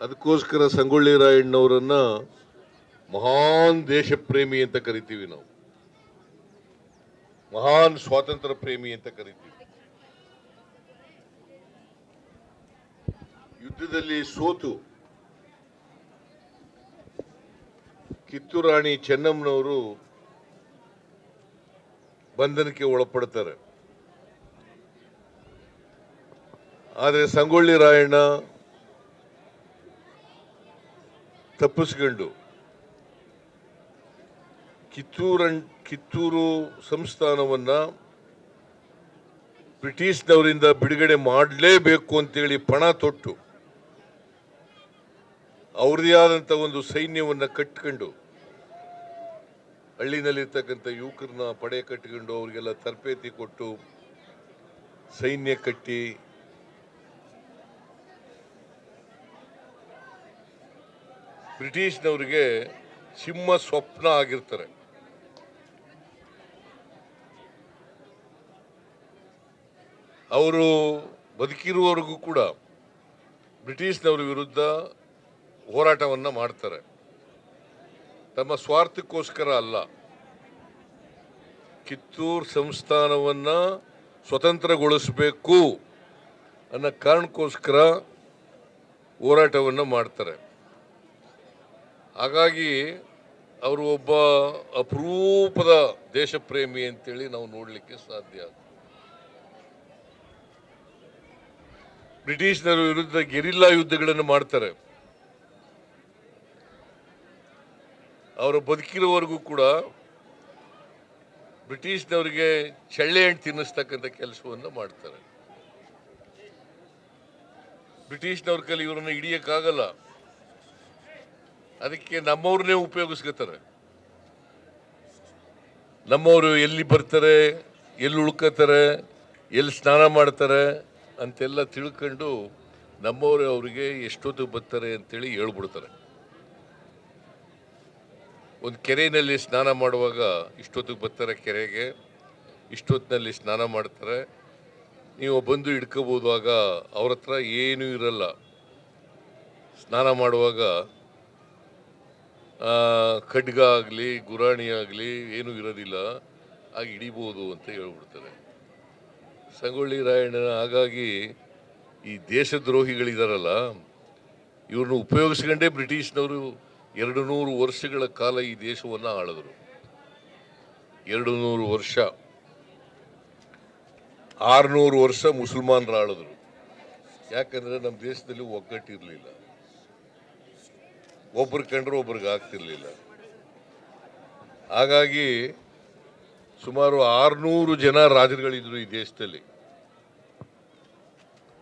ಅದಕ್ಕೋಸ್ಕರ ಸಂಗೊಳ್ಳಿ ರಾಯಣ್ಣವರನ್ನ ಮಹಾನ್ ದೇಶ ಪ್ರೇಮಿ ಅಂತ ಕರಿತೀವಿ ನಾವು. ಮಹಾನ್ ಸ್ವಾತಂತ್ರ್ಯ ಪ್ರೇಮಿ ಅಂತ ಕರಿತೀವಿ. ಯುದ್ಧದಲ್ಲಿ ಸೋತು. ಕಿತ್ತೂರು ರಾಣಿ ಚೆನ್ನಮ್ಮನವರು ಬಂಧನಕ್ಕೆ ಒಳಪಡ್ತಾರೆ. ಆದರೆ ಸಂಗೊಳ್ಳಿ ರಾಯಣ್ಣ ತಪ್ಪಿಸ್ಕೊಂಡು ಕಿತ್ತೂರನ್, ಕಿತ್ತೂರು ಸಂಸ್ಥಾನವನ್ನು ಬ್ರಿಟಿಷ್ನವರಿಂದ ಬಿಡುಗಡೆ ಮಾಡಲೇಬೇಕು ಅಂತೇಳಿ ಪಣ ತೊಟ್ಟು ಅವ್ರದೇ ಆದಂಥ ಒಂದು ಸೈನ್ಯವನ್ನು ಕಟ್ಕೊಂಡು ಹಳ್ಳಿನಲ್ಲಿರ್ತಕ್ಕಂಥ ಯುವಕರನ್ನ ಪಡೆ ಕಟ್ಕೊಂಡು ಅವರಿಗೆಲ್ಲ ತರಬೇತಿ ಕೊಟ್ಟು ಸೈನ್ಯ ಕಟ್ಟಿ ಬ್ರಿಟಿಷ್ನವರಿಗೆ ಸಿಂಹ ಸ್ವಪ್ನ ಆಗಿರ್ತಾರೆ. ಅವರು ಬದುಕಿರುವವರೆಗೂ ಕೂಡ ಬ್ರಿಟಿಷ್ನವ್ರ ವಿರುದ್ಧ ಹೋರಾಟವನ್ನು ಮಾಡ್ತಾರೆ. ತಮ್ಮ ಸ್ವಾರ್ಥಕ್ಕೋಸ್ಕರ ಅಲ್ಲ. ಕಿತ್ತೂರು ಸಂಸ್ಥಾನವನ್ನು ಸ್ವತಂತ್ರಗೊಳಿಸಬೇಕು ಅನ್ನೋ ಕಾರಣಕ್ಕೋಸ್ಕರ ಹೋರಾಟವನ್ನು ಮಾಡ್ತಾರೆ. ಹಾಗಾಗಿ ಅವರು ಒಬ್ಬ ಅಪರೂಪದ ದೇಶಪ್ರೇಮಿ ಅಂತೇಳಿ ನಾವು ನೋಡಲಿಕ್ಕೆ ಸಾಧ್ಯ ಬ್ರಿಟಿಷ್ನರ ವಿರುದ್ಧ ಗೆರಿಲ್ಲಾ ಯುದ್ಧಗಳನ್ನು ಮಾಡ್ತಾರೆ. ಅವರು ಬದುಕಿರೋವರೆಗೂ ಕೂಡ ಬ್ರಿಟಿಷ್ನವರಿಗೆ ಚಳ್ಳೆ ಹಣ್ಣು ತಿನ್ನಿಸ್ತಕ್ಕಂಥ ಕೆಲಸವನ್ನು ಮಾಡ್ತಾರೆ. ಬ್ರಿಟಿಷ್ನವ್ರ ಕಲಿ ಇವರನ್ನು ಹಿಡಿಯಕ್ಕಾಗಲ್ಲ. ಅದಕ್ಕೆ ನಮ್ಮವ್ರನ್ನೇ ಉಪಯೋಗಿಸ್ಕೊತಾರೆ. ನಮ್ಮವರು ಎಲ್ಲಿ ಬರ್ತಾರೆ, ಎಲ್ಲಿ ಉಳ್ಕೋತಾರೆ, ಎಲ್ಲಿ ಸ್ನಾನ ಮಾಡ್ತಾರೆ ಅಂತೆಲ್ಲ ತಿಳ್ಕೊಂಡು ನಮ್ಮವರು ಅವರಿಗೆ ಎಷ್ಟೊತ್ತಿಗೆ ಬರ್ತಾರೆ ಅಂತೇಳಿ ಹೇಳ್ಬಿಡ್ತಾರೆ. ಒಂದು ಕೆರೆಯಲ್ಲಿ ಸ್ನಾನ ಮಾಡುವಾಗ ಇಷ್ಟೊತ್ತಿಗೆ ಬರ್ತಾರೆ ಕೆರೆಗೆ, ಇಷ್ಟೊತ್ತಿನಲ್ಲಿ ಸ್ನಾನ ಮಾಡ್ತಾರೆ. ನೀವು ಬಂದು ಹಿಡ್ಕೋಬೋದು ಆಗ ಅವ್ರ ಹತ್ರ ಏನೂ ಇರಲ್ಲ. ಸ್ನಾನ ಮಾಡುವಾಗ ಖಡ್ಗ ಆಗಲಿ, ಗುರಾಣಿ ಆಗಲಿ ಏನೂ ಇರೋದಿಲ್ಲ. ಆಗ ಹಿಡಿಬೋದು ಅಂತ ಹೇಳ್ಬಿಡ್ತಾರೆ. ಸಂಗೊಳ್ಳಿ ರಾಯಣ್ಣನ ಹಾಗಾಗಿ ಈ ದೇಶದ್ರೋಹಿಗಳಿದಾರಲ್ಲ ಇವ್ರನ್ನ ಉಪಯೋಗಿಸ್ಕೊಂಡೇ ಬ್ರಿಟಿಷ್ನವರು ಎರಡು ನೂರು ವರ್ಷಗಳ ಕಾಲ ಈ ದೇಶವನ್ನು ಆಳಿದ್ರು. ಎರಡು ನೂರು ವರ್ಷ. ಆರುನೂರು ವರ್ಷ ಮುಸಲ್ಮಾನರು ಆಳಿದ್ರು ಯಾಕಂದರೆ ನಮ್ಮ ದೇಶದಲ್ಲಿ ಒಗ್ಗಟ್ಟಿರಲಿಲ್ಲ. ಒಬ್ರು ಕಂಡ್ರು ಒಬ್ರಿಗೆ ಆಗ್ತಿರ್ಲಿಲ್ಲ. ಹಾಗಾಗಿ ಸುಮಾರು ಆರ್ನೂರು ಜನ ರಾಜರುಗಳಿದ್ರು ಈ ದೇಶದಲ್ಲಿ.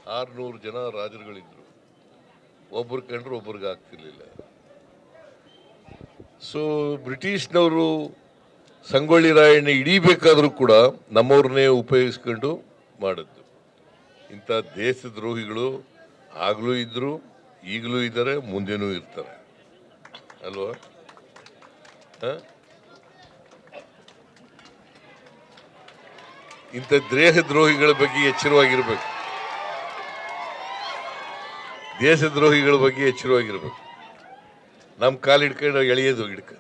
ಆರ್ನೂರು ಜನ ರಾಜರುಗಳಿದ್ರು. ಒಬ್ರು ಕಂಡ್ರೆ ಒಬ್ರಿಗೆ ಆಗ್ತಿರ್ಲಿಲ್ಲ. ಸೊ ಬ್ರಿಟಿಷ್ನವರು ಸಂಗೊಳ್ಳಿ ರಾಯಣ್ಣ ಹಿಡಿಬೇಕಾದ್ರೂ ಕೂಡ ನಮ್ಮವ್ರನ್ನೇ ಉಪಯೋಗಿಸ್ಕೊಂಡು ಮಾಡಿದ್ದು. ಇಂಥ ದೇಶದ್ರೋಹಿಗಳು ಆಗಲೂ ಇದ್ದರು ಈಗಲೂ ಇದ್ದಾರೆ, ಮುಂದೆನೂ ಇರ್ತಾರೆ. ಅಲ್ವಾ? ಇಂಥ ದೇಶದ್ರೋಹಿಗಳ ಬಗ್ಗೆ ಎಚ್ಚರವಾಗಿರ್ಬೇಕು. ದೇಶದ್ರೋಹಿಗಳ ಬಗ್ಗೆ ಎಚ್ಚರವಾಗಿರ್ಬೇಕು. ನಮ್ಮ ಕಾಲು ಹಿಡ್ಕೊಂಡು ಎಳೆಯೋದು ಹಿಡ್ಕ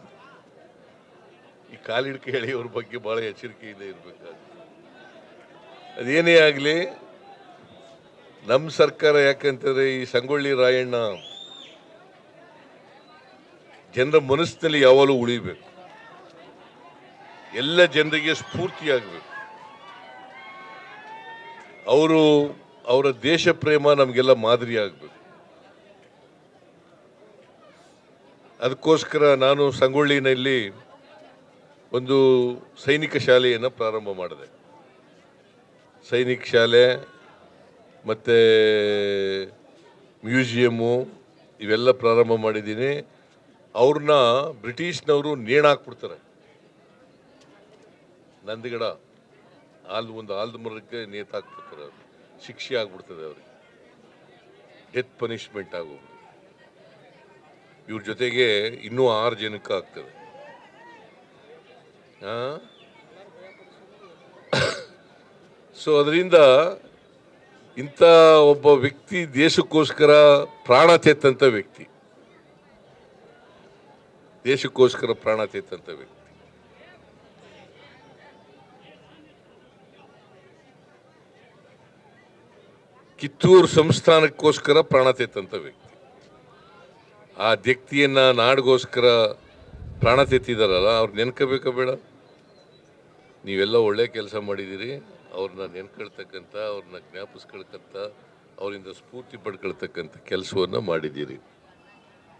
ಈ ಕಾಲು ಎಳೆಯೋರ ಬಗ್ಗೆ ಬಹಳ ಎಚ್ಚರಿಕೆಯಿಂದ ಇರಬೇಕಾಗುತ್ತೆ ಅದೇನೇ ಆಗಲಿ ನಮ್ಮ ಸರ್ಕಾರ ಯಾಕಂತಂದ್ರೆ ಈ ಸಂಗೊಳ್ಳಿ ರಾಯಣ್ಣ ಜನರ ಮನಸ್ಸಿನಲ್ಲಿ ಯಾವಾಗಲೂ ಉಳಿಬೇಕು. ಎಲ್ಲ ಜನರಿಗೆ ಸ್ಫೂರ್ತಿಯಾಗಬೇಕು. ಅವರು ಅವರ ದೇಶ ಪ್ರೇಮ ನಮಗೆಲ್ಲ ಮಾದರಿ ಆಗಬೇಕು. ಅದಕ್ಕೋಸ್ಕರ ನಾನು ಸಂಗೊಳ್ಳಿನಲ್ಲಿ ಒಂದು ಸೈನಿಕ ಶಾಲೆಯನ್ನು ಪ್ರಾರಂಭ ಮಾಡಿದೆ. ಸೈನಿಕ ಶಾಲೆ, ಮತ್ತು ಮ್ಯೂಸಿಯಮ್ಮು, ಇವೆಲ್ಲ ಪ್ರಾರಂಭ ಮಾಡಿದ್ದೀನಿ. ಅವ್ರನ್ನ ಬ್ರಿಟಿಷ್ನವರು ನೇಣಾಕ್ಬಿಡ್ತಾರೆ ನಂದಿಗಡ ಆಲ್ ಒಂದು ಆಲ್ದ ಮರಕ್ಕೆ ನೇತಾಕ್ಬಿಡ್ತಾರೆ ಅವ್ರು. ಶಿಕ್ಷೆ ಆಗ್ಬಿಡ್ತದೆ ಅವ್ರಿಗೆ. ಡೆತ್ ಪನಿಷ್ಮೆಂಟ್ ಆಗೋದು ಇವ್ರ ಜೊತೆಗೆ ಇನ್ನೂ ಆರು ಜನಕ್ಕೆ ಆಗ್ತದೆ. ಸೊ ಅದರಿಂದ ಇಂಥ ಒಬ್ಬ ವ್ಯಕ್ತಿ ದೇಶಕ್ಕೋಸ್ಕರ ಪ್ರಾಣ ತೆತ್ತಂಥ ವ್ಯಕ್ತಿ. ದೇಶಕ್ಕೋಸ್ಕರ ಪ್ರಾಣ ತೆತ್ತಂಥ ವ್ಯಕ್ತಿ. ಕಿತ್ತೂರು ಸಂಸ್ಥಾನಕ್ಕೋಸ್ಕರ ಪ್ರಾಣ ತೆತ್ತಂಥ ವ್ಯಕ್ತಿ. ಆ ವ್ಯಕ್ತಿಯನ್ನ ನಾಡಿಗೋಸ್ಕರ ಪ್ರಾಣ ತೆತ್ತಿದಾರಲ್ಲ ಅವ್ರು ನೆನ್ಕೋಬೇಕ ಬೇಡ? ನೀವೆಲ್ಲ ಒಳ್ಳೆ ಕೆಲಸ ಮಾಡಿದ್ದೀರಿ ಅವ್ರನ್ನ ನೆನ್ಕೊಳ್ತಕ್ಕಂಥ ಅವ್ರನ್ನ ಜ್ಞಾಪಿಸ್ಕೊಳ್ತಕ್ಕಂಥ ಅವರಿಂದ ಸ್ಫೂರ್ತಿ ಪಡ್ಕೊಳ್ತಕ್ಕಂಥ ಕೆಲಸವನ್ನು ಮಾಡಿದ್ದೀರಿ.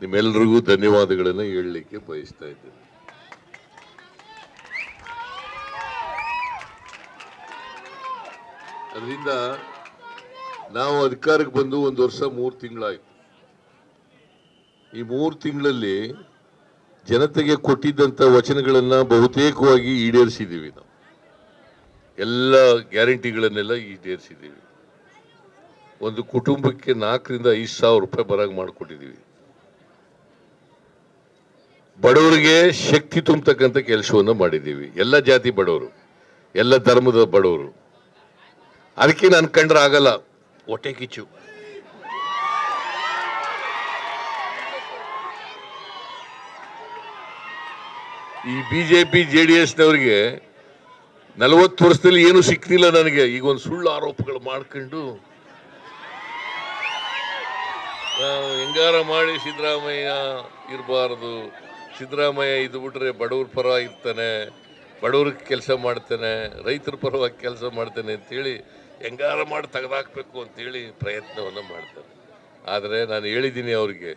ನಿಮ್ಮೆಲ್ಲರಿಗೂ ಧನ್ಯವಾದಗಳನ್ನು ಹೇಳಲಿಕ್ಕೆ ಬಯಸ್ತಾ ಇದ್ದೇನೆ. ಅದರಿಂದ ನಾವು ಅಧಿಕಾರಕ್ಕೆ ಬಂದು ಒಂದು ವರ್ಷ ಮೂರು ತಿಂಗಳಾಯಿತು. ಈ ಮೂರು ತಿಂಗಳಲ್ಲಿ ಜನತೆಗೆ ಕೊಟ್ಟಿದ್ದಂಥ ವಚನಗಳನ್ನ ಬಹುತೇಕವಾಗಿ ಈಡೇರಿಸಿದ್ದೀವಿ ನಾವು. ಎಲ್ಲ ಗ್ಯಾರಂಟಿಗಳನ್ನೆಲ್ಲ ಈಡೇರಿಸಿದ್ದೀವಿ. ಒಂದು ಕುಟುಂಬಕ್ಕೆ ನಾಲ್ಕರಿಂದ ಐದು ಸಾವಿರ ರೂಪಾಯಿ ಬರಾಗ ಮಾಡಿಕೊಟ್ಟಿದ್ದೀವಿ. ಬಡವರಿಗೆ ಶಕ್ತಿ ತುಂಬತಕ್ಕಂಥ ಕೆಲಸವನ್ನು ಮಾಡಿದ್ದೀವಿ. ಎಲ್ಲ ಜಾತಿ ಬಡವರು, ಎಲ್ಲ ಧರ್ಮದ ಬಡವರು. ಅದಕ್ಕೆ ನಾನು ಕಂಡ್ರೆ ಆಗಲ್ಲ. ಹೊಟ್ಟೆ ಕಿಚ್ಚು. ಈ B J P J D ಎಸ್ನವ್ರಿಗೆ ನಲವತ್ತು ವರ್ಷದಲ್ಲಿ ಏನು ಸಿಕ್ತಿಲ್ಲ ನನಗೆ. ಈಗ ಒಂದು ಸುಳ್ಳು ಆರೋಪಗಳು ಮಾಡ್ಕೊಂಡು. ಹೆಂಗಾರ ಮಾಡಿ ಸಿದ್ದರಾಮಯ್ಯ ಇರಬಾರ್ದು. ಸಿದ್ದರಾಮಯ್ಯ ಇದು ಬಿಟ್ರೆ ಬಡವ್ರ ಪರ ಇರ್ತಾನೆ, ಬಡವ್ರಿಗೆ ಕೆಲಸ ಮಾಡ್ತಾನೆ, ರೈತರ ಪರವಾಗಿ ಕೆಲಸ ಮಾಡ್ತಾನೆ ಅಂತೇಳಿ ಹೆಂಗಾರ ಮಾಡಿ ತೆಗೆದಾಕಬೇಕು ಅಂತೇಳಿ ಪ್ರಯತ್ನವನ್ನು ಮಾಡ್ತಾರೆ. ಆದರೆ ನಾನು ಹೇಳಿದ್ದೀನಿ ಅವರಿಗೆ,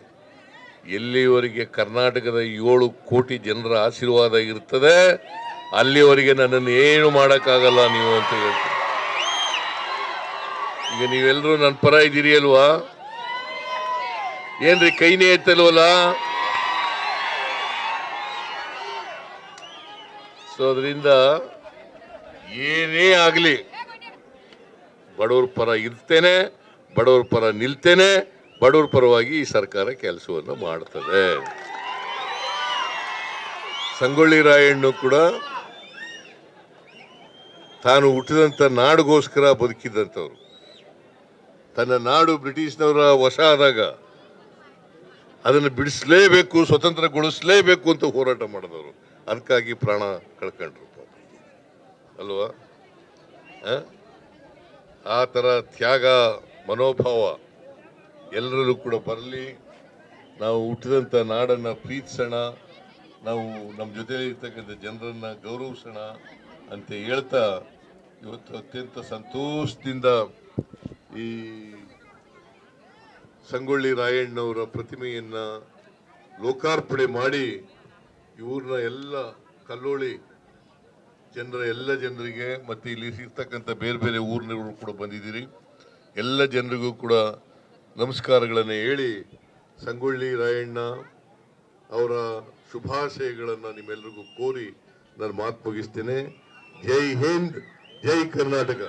ಎಲ್ಲಿವರೆಗೆ ಕರ್ನಾಟಕದ ಏಳು ಕೋಟಿ ಜನರ ಆಶೀರ್ವಾದ ಇರ್ತದೆ, ಅಲ್ಲಿವರೆಗೆ ನನ್ನನ್ನು ಏನು ಮಾಡೋಕ್ಕಾಗಲ್ಲ ನೀವು ಅಂತ ಹೇಳ್ತೀನಿ. ಈಗ ನೀವೆಲ್ಲರೂ ನನ್ನ ಪರ ಇದ್ದೀರಿ ಅಲ್ವಾ? ಏನ್ರಿ ಕೈನೇ ಎತ್ತಲ್ವಲ್ಲ ಸೊ ಅದರಿಂದ ಏನೇ ಆಗಲಿ, ಬಡವ್ರ ಪರ ಇರ್ತೇನೆ, ಬಡವ್ರ ಪರ ನಿಲ್ತೇನೆ, ಬಡವ್ರ ಪರವಾಗಿ ಈ ಸರ್ಕಾರ ಕೆಲಸವನ್ನು ಮಾಡ್ತದೆ. ಸಂಗೊಳ್ಳಿ ರಾಯಣ್ಣು ಕೂಡ ತಾನು ಹುಟ್ಟಿದಂಥ ನಾಡಿಗೋಸ್ಕರ ಬದುಕಿದಂಥವ್ರು ತನ್ನ ನಾಡು ಬ್ರಿಟಿಷ್ನವರ ವಶ ಆದಾಗ ಅದನ್ನು ಬಿಡಿಸಲೇಬೇಕು, ಸ್ವತಂತ್ರಗೊಳಿಸಲೇಬೇಕು ಅಂತ ಹೋರಾಟ ಮಾಡಿದವರು. ಅದಕ್ಕಾಗಿ ಪ್ರಾಣ ಕಳ್ಕೊಂಡ್ರು. ಅಲ್ವಾ ಆ? ಥರ ತ್ಯಾಗ, ಮನೋಭಾವ ಎಲ್ಲರಲ್ಲೂ ಕೂಡ ಬರಲಿ ನಾವು ಹುಟ್ಟಿದಂಥ ನಾಡನ್ನು ಪ್ರೀತಿಸೋಣ ನಾವು ನಮ್ಮ ಜೊತೆಲಿ ಇರ್ತಕ್ಕಂಥ ಜನರನ್ನ ಗೌರವಿಸೋಣ ಅಂತ ಹೇಳ್ತಾ ಇವತ್ತು ಅತ್ಯಂತ ಸಂತೋಷದಿಂದ ಈ ಸಂಗೊಳ್ಳಿ ರಾಯಣ್ಣವರ ಪ್ರತಿಮೆಯನ್ನು ಲೋಕಾರ್ಪಣೆ ಮಾಡಿ ಇವ್ರನ್ನ ಎಲ್ಲ ಕಲ್ಲೋಳಿ ಜನರ ಎಲ್ಲ ಜನರಿಗೆ ಮತ್ತು ಇಲ್ಲಿ ಸಿಗ್ತಕ್ಕಂಥ ಬೇರೆ ಬೇರೆ ಊರಿನವರು ಕೂಡ ಬಂದಿದ್ದೀರಿ. ಎಲ್ಲ ಜನರಿಗೂ ಕೂಡ ನಮಸ್ಕಾರಗಳನ್ನು ಹೇಳಿ ಸಂಗೊಳ್ಳಿ ರಾಯಣ್ಣ ಅವರ ಶುಭಾಶಯಗಳನ್ನು ನಿಮ್ಮೆಲ್ಲರಿಗೂ ಕೋರಿ ನಾನು ಮಾತು ಮುಗಿಸ್ತೇನೆ. ಜೈ ಹಿಂದ್, ಜೈ ಕರ್ನಾಟಕ.